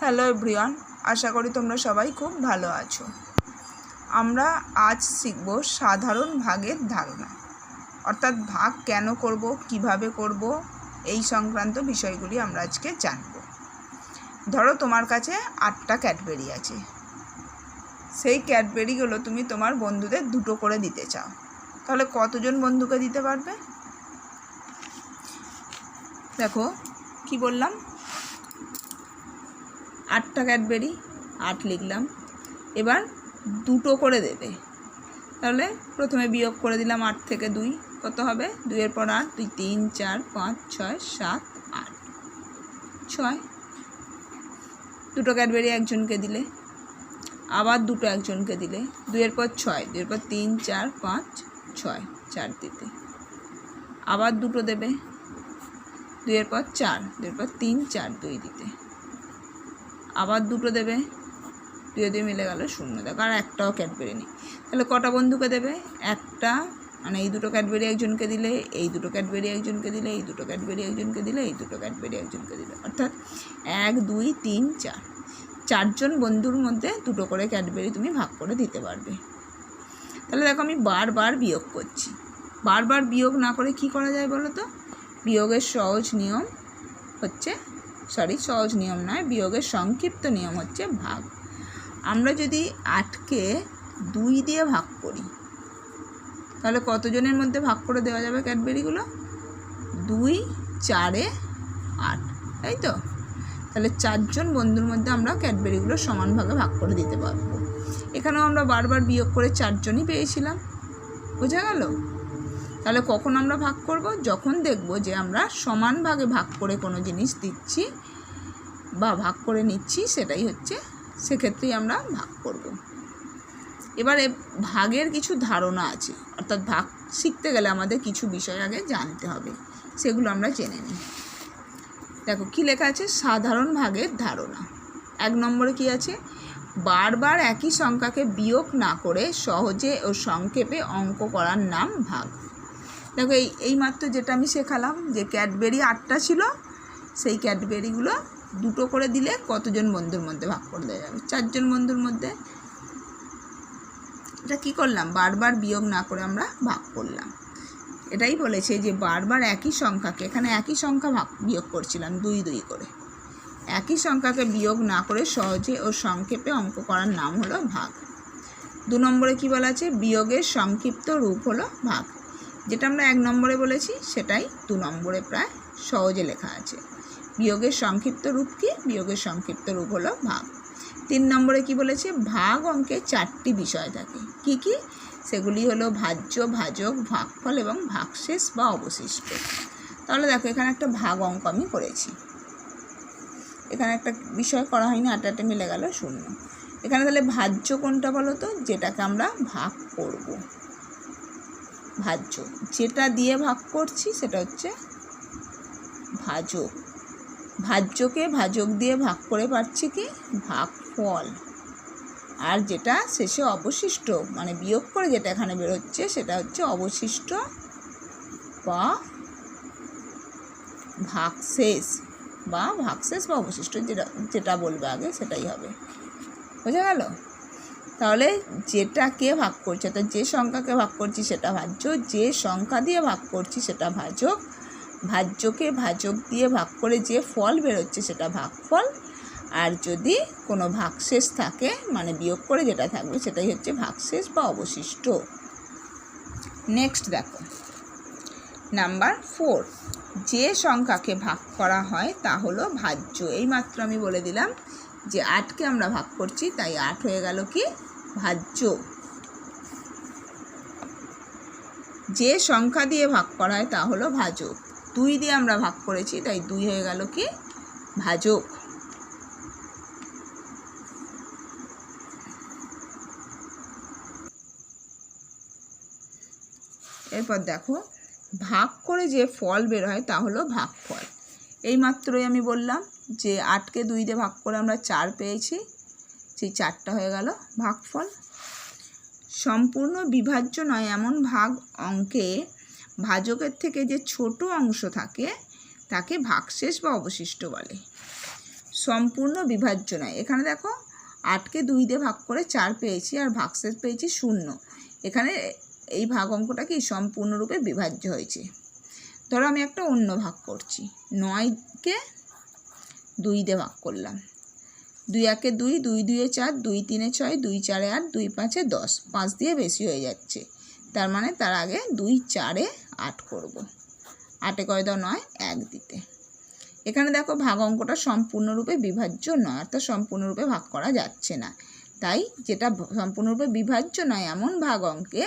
Hello everyone আশা করি তোমরা সবাই খুব ভালো আছো। আমরা আজ শিখব সাধারণ ভাগের ধারণা। অর্থাৎ ভাগ কেন করব, কীভাবে করব, এই সংক্রান্ত বিষয়গুলি আমরা আজকে জানব। ধরো তোমার কাছে আটটা ক্যাডবেরি আছে। সেই ক্যাডবেরিগুলো তুমি তোমার বন্ধুদের দুটো করে দিতে চাও। তাহলে কতজন বন্ধুকে দিতে পারবে? দেখো, কি বললাম? আটটা ক্যাডবেরি, আট লিখলাম। এবার দুটো করে দেবে। তাহলে প্রথমে বিয়োগ করে দিলাম আট থেকে দুই। কত হবে? দুইয়ের পর আট, দুই, তিন, চার, পাঁচ, ছয়, সাত, আট। ছয়। দুটো ক্যাডবেরি একজনকে দিলে। আবার দুটো একজনকে দিলে। দুইয়ের পর ছয়, দুইয়ের পর তিন, চার, পাঁচ, ছয়, চার দিতে। আবার দুটো দেবে। দুইয়ের পর চার, দুইয়ের পর তিন, চার, দুই দিতে। আবার দুটো দেবে। দুয়ে দুই মিলে গেল শূন্য। দেখো, আর একটাও ক্যাডবেরি নেই। তাহলে কটা বন্ধুকে দেবে? একটা। মানে এই দুটো ক্যাডবেরি একজনকে দিলে, এই দুটো ক্যাডবেরি একজনকে দিলে, এই দুটো ক্যাডবেরি একজনকে দিলে, এই দুটো ক্যাডবেরি একজনকে দিলে। অর্থাৎ এক, দুই, তিন, চার। চারজন বন্ধুর মধ্যে দুটো করে ক্যাডবেরি তুমি ভাগ করে দিতে পারবে। তাহলে দেখো, আমি বারবার বিয়োগ করছি। বারবার বিয়োগ না করে কি করা যায় বলো তো? বিয়োগের সহজ নিয়ম হচ্ছে সরি, সহজ নিয়ম নয়, বিয়োগের সংক্ষিপ্ত নিয়ম হচ্ছে ভাগ। আমরা যদি আটকে দুই দিয়ে ভাগ করি, তাহলে কতজনের মধ্যে ভাগ করে দেওয়া যাবে ক্যাডবেরিগুলো? দুই, চারে আট, তাই তো? তাহলে চারজন বন্ধুর মধ্যে আমরা ক্যাডবেরিগুলো সমান ভাগে ভাগ করে দিতে পারব। এখানেও আমরা বারবার বিয়োগ করে চারজনই পেয়েছিলাম। বোঝা গেল? তাহলে কখন আমরা ভাগ করব? যখন দেখব যে আমরা সমান ভাগে ভাগ করে কোনো জিনিস দিচ্ছি বা ভাগ করে নিচ্ছি, সেটাই হচ্ছে, সেক্ষেত্রেই আমরা ভাগ করব। এবারে ভাগের কিছু ধারণা আছে, অর্থাৎ ভাগ শিখতে গেলে আমাদের কিছু বিষয় আগে জানতে হবে, সেগুলো আমরা জেনে নিই। দেখো, কী লেখা আছে? সাধারণ ভাগের ধারণা। এক নম্বরে কি আছে? বারবার একই সংখ্যাকে বিয়োগ না করে সহজে ও সংক্ষেপে অঙ্ক করার নাম ভাগ। দেখো এই এইমাত্র যেটা আমি শেখালাম যে ক্যাডবেরি আটটা ছিল, সেই ক্যাডবেরিগুলো দুটো করে দিলে কতজন বন্ধুর মধ্যে ভাগ করে দেওয়া যাবে? চারজন বন্ধুর মধ্যে। এটা কী করলাম? বারবার বিয়োগ না করে আমরা ভাগ করলাম। এটাই বলেছে যে বারবার একই সংখ্যাকে, এখানে একই সংখ্যা ভাগ, বিয়োগ করছিলাম দুই দুই করে। একই সংখ্যাকে বিয়োগ না করে সহজে ও সংক্ষেপে অঙ্ক করার নাম হলো ভাগ। দু নম্বরে কি বলা আছে? বিয়োগের সংক্ষিপ্ত রূপ হলো ভাগ। যেটা আমরা এক নম্বরে বলেছি, সেটাই দু নম্বরে প্রায় সহজে লেখা আছে। বিয়োগের সংক্ষিপ্ত রূপ কি? বিয়োগের সংক্ষিপ্ত রূপ হলো ভাগ। তিন নম্বরে কি বলেছে? ভাগ অঙ্কে চারটি বিষয় থাকে। কি কি? সেগুলি হলো ভাজ্য, ভাজক, ভাগফল এবং ভাগশেষ বা অবশিষ্ট। তাহলে দেখো, এখানে একটা ভাগ অঙ্ক আমি করেছি। এখানে একটা বিষয় করা হয়নি, আটে আটে মিলে গেল শূন্য। এখানে তাহলে ভাজ্য কোনটা বলো তো? যেটাকে আমরা ভাগ করব। ভাজ্য। যেটা দিয়ে ভাগ করছি সেটা হচ্ছে ভাজক। ভাজ্যকে ভাজক দিয়ে ভাগ করে পাচ্ছি কি? ভাগফল। আর যেটা শেষে অবশিষ্ট মানে বিয়োগ করে যেটা এখানে বেরোচ্ছে সেটা হচ্ছে অবশিষ্ট বা ভাগশেষ বা ভাগশেষ বা অবশিষ্ট, যেটা যেটা বলবে আগে সেটাই হবে। বোঝা গেল? তাহলে যেটাকে ভাগ করছে, অর্থাৎ যে সংখ্যাকে ভাগ করছি সেটা ভাজ্য, যে সংখ্যা দিয়ে ভাগ করছি সেটা ভাজক, ভাজ্যকে ভাজক দিয়ে ভাগ করে যে ফল বেরোচ্ছে সেটা ভাগফল, আর যদি কোনো ভাগশেষ থাকে মানে বিয়োগ করে যেটা থাকবে সেটাই হচ্ছে ভাগশেষ বা অবশিষ্ট। নেক্সট দেখো নাম্বার ফোর যে সংখ্যাকে ভাগ করা হয় তা হলো ভাজ্য। এইমাত্র আমি বলে দিলাম যে আটকে আমরা ভাগ করছি, তাই আট হয়ে গেল কি? ভাজ্য। যে সংখ্যা দিয়ে ভাগ করা হয় তা হলো ভাজক। দুই দিয়ে আমরা ভাগ করেছি, তাই দুই হয়ে গেল কি? ভাজক। এরপর দেখো, ভাগ করে যে ফল বের হয় তা হলো ভাগফল। এই মাত্রই আমি বললাম যে আটকে দুই দিয়ে ভাগ করে আমরা চার পেয়েছি। সেই চারটা হয়ে গেল ভাগফল। সম্পূর্ণ বিভাজ্য নয়, এমন ভাগ অঙ্কে ভাজকের থেকে যে ছোট অংশ থাকে, তাকে ভাগশেষ বা অবশিষ্ট বলে। সম্পূর্ণ বিভাজ্য নয়। এখানে দেখো, আটকে দুই দিয়ে ভাগ করে চার পেয়েছি আর ভাগশেষ পেয়েছি শূন্য। এখানে এই ভাগ অঙ্কটা কি সম্পূর্ণরূপে বিভাজ্য হয়েছে। ধরো আমি একটা অন্য ভাগ করছি। নয়কে দুই দিয়ে ভাগ করলাম। দুই একে দুই দুই দুয়ে চার, দুই তিনে ছয়, দুই চারে আট, দুই পাঁচে দশ। পাঁচ দিয়ে বেশি হয়ে যাচ্ছে। তার মানে তার আগে দুই চারে আট করব। আটে কয় দাও নয়, এক দিতে। এখানে দেখো ভাগ অঙ্কটা সম্পূর্ণরূপে বিভাজ্য নয়, অর্থাৎ সম্পূর্ণরূপে ভাগ করা যাচ্ছে না। তাই যেটা সম্পূর্ণরূপে বিভাজ্য নয়, এমন ভাগ অঙ্কে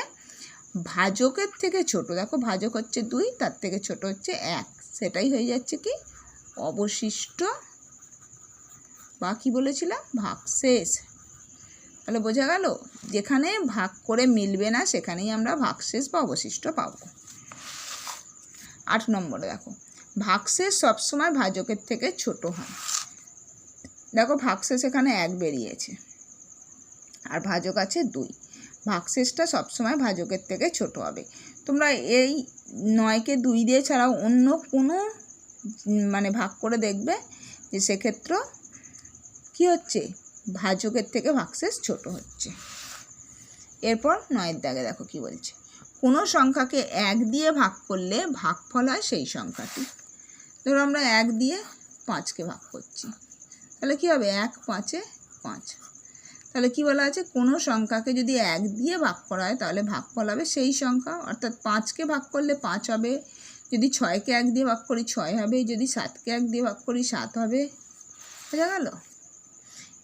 ভাজকের থেকে ছোট, দেখো ভাজক হচ্ছে দুই, তার থেকে ছোট হচ্ছে এক। সেটাই হয়ে যাচ্ছে কি? অবশিষ্ট বা কি বলেছিলাম? ভাগ শেষ। তাহলে বোঝা গেল, যেখানে ভাগ করে মিলবে না, সেখানেই আমরা ভাগশেষ বা অবশিষ্ট পাবো। আট নম্বরে দেখো ভাগশেষ সবসময় ভাজকের থেকে ছোট হয়। দেখো ভাগশেষ এখানে এক বেরিয়েছে, আর ভাজক আছে দুই। ভাগশেষটা সবসময় ভাজকের থেকে ছোট হবে। তোমরা এই নয়কে দুই দিয়ে ছাড়াও অন্য কোনো মানে ভাগ করে দেখবে যে সেক্ষেত্রে কি হচ্ছে? ভাজকের থেকে ভাগশেষ ছোট হচ্ছে। এরপর নয়ের দাগে দেখো কি বলছে। কোনো সংখ্যাকে এক দিয়ে ভাগ করলে ভাগফল হয় সেই সংখ্যাটি। ধরো আমরা এক দিয়ে পাঁচকে ভাগ করছি। তাহলে কি হবে? এক পাঁচে পাঁচ। তাহলে কি বলা আছে? কোনো সংখ্যাকে যদি এক দিয়ে ভাগ করা হয় তাহলে ভাগফল হবে সেই সংখ্যা। অর্থাৎ পাঁচকে ভাগ করলে পাঁচ হবে। যদি ছয়কে এক দিয়ে ভাগ করি ছয় হবে। যদি সাতকে এক দিয়ে ভাগ করি সাত হবে। বোঝা গেল?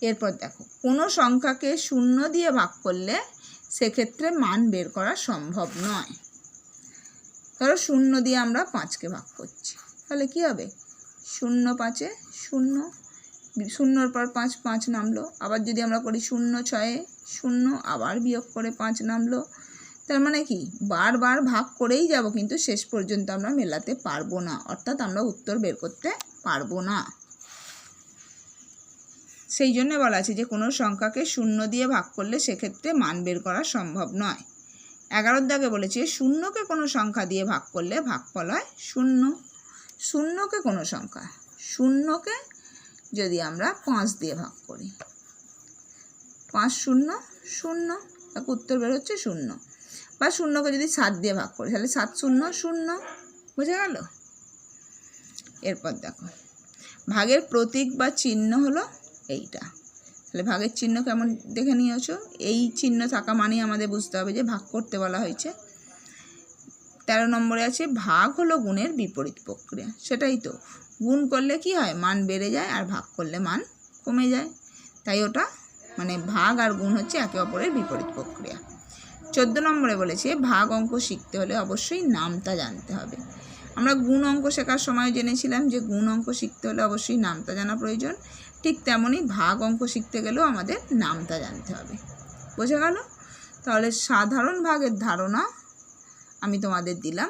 এরপর দেখো, কোনো সংখ্যাকে শূন্য দিয়ে ভাগ করলে সেক্ষেত্রে মান বের করা সম্ভব নয়। ধরো শূন্য দিয়ে আমরা পাঁচকে ভাগ করছি। তাহলে কি হবে? শূন্য পাঁচে শূন্য, শূন্যর পর পাঁচ পাঁচ নামলো। আবার যদি আমরা করি শূন্য ছয়ে শূন্য, আবার বিয়োগ করে পাঁচ নামলো। তার মানে কি? বারবার ভাগ করেই যাব, কিন্তু শেষ পর্যন্ত আমরা মেলাতে পারব না। অর্থাৎ আমরা উত্তর বের করতে পারব না। সেই জন্য বলা আছে যে, কোনো সংখ্যাকে শূন্য দিয়ে ভাগ করলে সেক্ষেত্রে মান বের করা সম্ভব নয়। এগারোর দাগে বলেছে, শূন্যকে কোনো সংখ্যা দিয়ে ভাগ করলে ভাগফল হয় শূন্য। শূন্যকে কোনো সংখ্যা, শূন্যকে যদি আমরা পাঁচ দিয়ে ভাগ করি। পাঁচ শূন্য শূন্য তাকে উত্তর বের হচ্ছে শূন্য। বা শূন্যকে যদি সাত দিয়ে ভাগ করি, তাহলে সাত শূন্য শূন্য, বোঝা গেল? এরপর দেখো, ভাগের প্রতীক বা চিহ্ন হলো এইটা। তাহলে ভাগের চিহ্ন কেমন দেখে নিয়েছো? এই চিহ্ন থাকা মানেই আমাদের বুঝতে হবে যে ভাগ করতে বলা হয়েছে। তেরো নম্বরে আছে, ভাগ হলো গুণের বিপরীত প্রক্রিয়া। সেটাই তো। গুণ করলে কি হয়? মান বেড়ে যায় আর ভাগ করলে মান কমে যায়। তাই ওটা মানে ভাগ আর গুণ হচ্ছে একে অপরের বিপরীত প্রক্রিয়া। চোদ্দ নম্বরে বলেছে, ভাগ অঙ্ক শিখতে হলে অবশ্যই নামটা জানতে হবে। আমরা গুণ অঙ্ক শেখার সময় জেনেছিলাম যে গুণ অঙ্ক শিখতে হলে অবশ্যই নামটা জানা প্রয়োজন। ঠিক তেমনই ভাগ অঙ্ক শিখতে গেলেও আমাদের নামটা জানতে হবে। বোঝা গেল? তাহলে সাধারণ ভাগের ধারণা আমি তোমাদের দিলাম।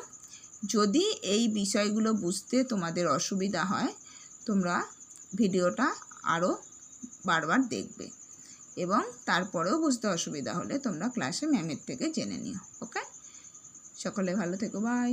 যদি এই বিষয়গুলো বুঝতে তোমাদের অসুবিধা হয়, তোমরা ভিডিওটা আরও বারবার দেখবে এবং তারপরেও বুঝতে অসুবিধা হলে তোমরা ক্লাসে ম্যামের থেকে জেনে নিও ওকে সকলে ভালো থেকো বাই